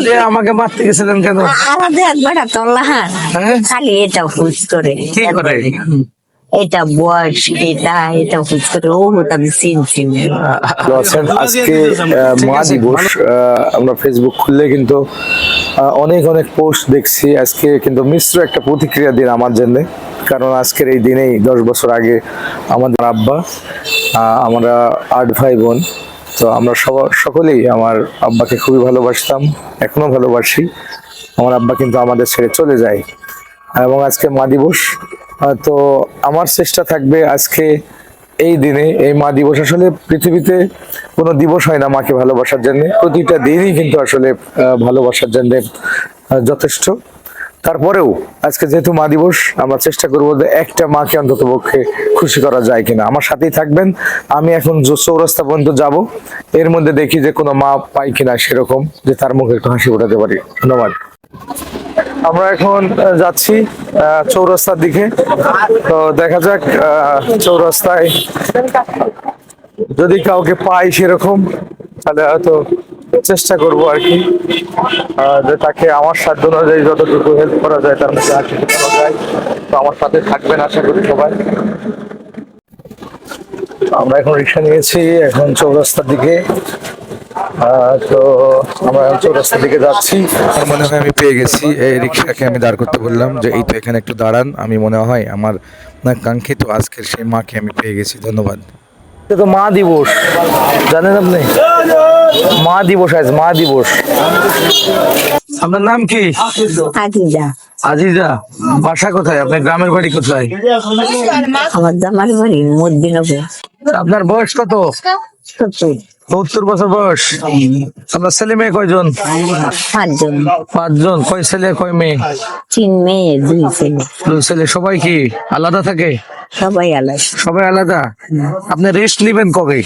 যে আমাকে মারতে গেছিলেন কেন? আমাদের একবার তল্লাহার? খালি এটা হুজ করে। এটা বয়স এটা এটা হুজ করে। ও আমি চিনছি না। আজকে মা দিবস আমরা ফেসবুক খুললে কিন্তু আহ, অনেক অনেক পোস্ট দেখছি। আজকে কিন্তু মিশ্র একটা প্রতিক্রিয়া দিন আমার জন্য। কারণ আজকের এই দিনেই দশ বছর আগে আমাদের আব্বা আহ, আমরা আট ভাই বোন তো আমরা সকলেই আমার আব্বাকে খুবই ভালোবাসতাম, এখনও ভালোবাসি। আমার আব্বা কিন্তু আমাদের ছেড়ে চলে যায়। এবং আজকে মা দিবস তো আমার চেষ্টা থাকবে আজকে এই দিনে, এই মা দিবস আসলে পৃথিবীতে কোনো দিবস হয় না মাকে ভালোবাসার জন্য। প্রতিটা দিনই কিন্তু আসলে ভালোবাসার জন্য যথেষ্ট। তারপরেও আজকে যেহেতু মা দিবস, আমরা চেষ্টা করব যে একটা মাকে অন্তত পক্ষে খুশি করা যায় কিনা। আমার সাথেই থাকবেন। আমি এখন চৌরাস্তা পর্যন্ত যাব। এর মধ্যে দেখি যে কোনো মা পাই কিনা সেরকম, যে তার মুখে একটু হাসি ফোটাতে পারি। ধন্যবাদ। আমরা এখন যাচ্ছি চৌরাস্তার দিকে। তো দেখা যাক চৌরাস্তায় যদি কাউকে পাই সেরকম, তাহলে হয়তো চেষ্টা করব আর কি। যে তাকে আমার সাধ্য অনুযায়ী যতটুকু হেল্প করা যায় তার মধ্যে হাসি করা যায়। তো আমার সাথে থাকবেন আশা করি সবাই। আমরা এখন রিক্সা নিয়েছি এখন চৌরাস্তার দিকে। তো আমরা এখন চৌরাস্তার দিকে যাচ্ছি। মনে হয় আমি পেয়ে গেছি। এই রিক্সাকে আমি দাঁড় করতে বললাম যে এই তো এখানে একটু দাঁড়ান। আমি মনে হয় আমার না কাঙ্ক্ষিত আজকের সেই মাকে আমি পেয়ে গেছি। ধন্যবাদ। এটা তো মা দিবস। জানেন আপনি? মা দিবস আজ মা দিবস। আপনার নাম কি? আজিজা। আজিজা বাসা কোথায়? আপনার গ্রামের বাড়ি কোথায়? আমার বাড়ি মদিনপুর আপনার বয়স কত? সত্যি সত্তর বছর বয়স। আপনার ছেলে মেয়ে কয়জন? পাঁচজন। পাঁচজন। কয় ছেলে কয় মেয়ে? তিন মেয়ে দুই ছেলে। দুই ছেলে। সবাই কি আলাদা থাকে? সবাই আলাদা। সবাই আলাদা? আপনি রেস্ট নেবেন কবে?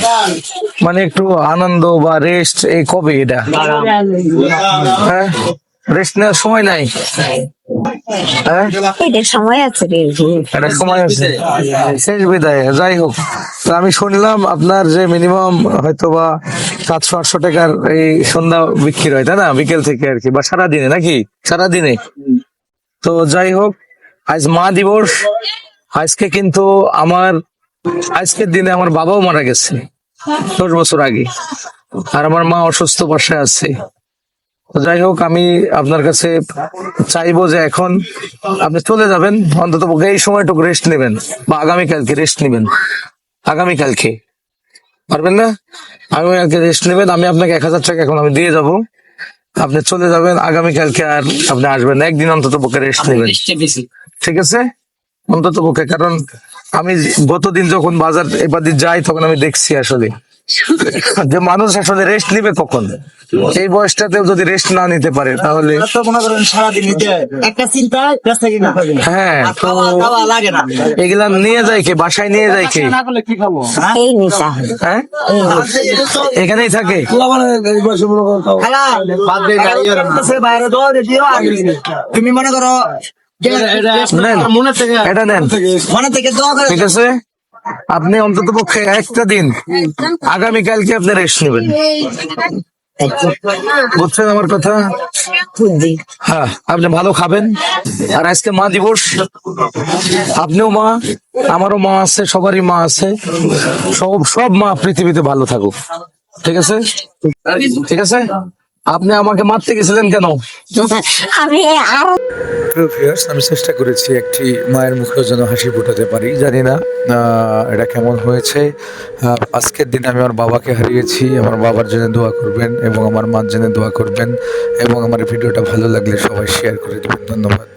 মানে একটু আনন্দ বা রেস্ট এই কবে এটা? হ্যাঁ? রেস্ট নেওয়ার সময় নাই? সময় আছে সময় আছে। শেষ বিদায়। যাই হোক। আমি শুনলাম আপনার যে মিনিমাম হয়তো বা সাতশো আটশো টাকার এই সন্ধ্যা বিক্রি হয় তাই না? বিকেল থেকে আর কি বা সারাদিনে নাকি? সারাদিনে। তো যাই হোক আজ মা দিবস। আজকে কিন্তু আমার আজকের দিনে আমার বাবাও মারা গেছে দশ বছর আগে। আর আমার মা অসুস্থ বসে আছে। যাই হোক আমি আপনার কাছে চাইব যে এখন আপনি চলে যাবেন অন্তত এই সময়টুকু রেস্ট নেবেন বা আগামীকালকে রেস্ট নেবেন। আগামীকালকে। পারবেন না? আগামীকালকে রেস্ট নেবেন। আমি আপনাকে এক হাজার টাকা এখন আমি দিয়ে যাব। আপনি চলে যাবেন আগামীকালকে আর আপনি আসবেন না। একদিন অন্তত পক্ষে রেস্ট নেবেন। ঠিক আছে? অন্তত পক্ষে কারণ আমি গতদিন যখন বাজার এবার যাই তখন আমি দেখছি আসলে। যে মানুষ আসলে রেস্ট নিবে কখন? এই বয়সটাতেও যদি রেস্ট না নিতে পারে তাহলে তো করেন সারাদিন নিতে একটা চিন্তা ব্যস্ত কিনা হ্যাঁ তো খাওয়া লাগে না। এগুলা নিয়ে যায় কে? বাসায় নিয়ে যায় কে? না করলে কি খাব? এই নিশা। হ্যাঁ? এখানেই থাকে? খালা বাইরে দাও দিও তুমি মনে করো মনে এটা নেন। মনে থেকে দোয়া করে ঠিক আছে? আপনি অন্তত পক্ষে একটা দিন আগামীকালকে আপনি রেস্ট নেবেন। বুঝছেন আমার কথা? হ্যাঁ আপনি ভালো খাবেন। আর আজকে মা দিবস। আপনিও মা, আমারও মা আছে, সবারই মা আছে। সব সব মা পৃথিবীতে ভালো থাকুক। ঠিক আছে? ঠিক আছে? আপনি আমাকে মারতে গেছিলেন কেন? আমি আরও আমি চেষ্টা করেছি একটি মায়ের মুখেও যেন হাসি ফুটাতে পারি জানি না এটা কেমন হয়েছে। আজকের দিনে আমি আমার বাবাকে হারিয়েছি আমার বাবার জন্য দোয়া করবেন এবং আমার মার জন্য দোয়া করবেন এবং আমার ভিডিওটা ভালো লাগলে সবাই শেয়ার করে দেবেন ধন্যবাদ।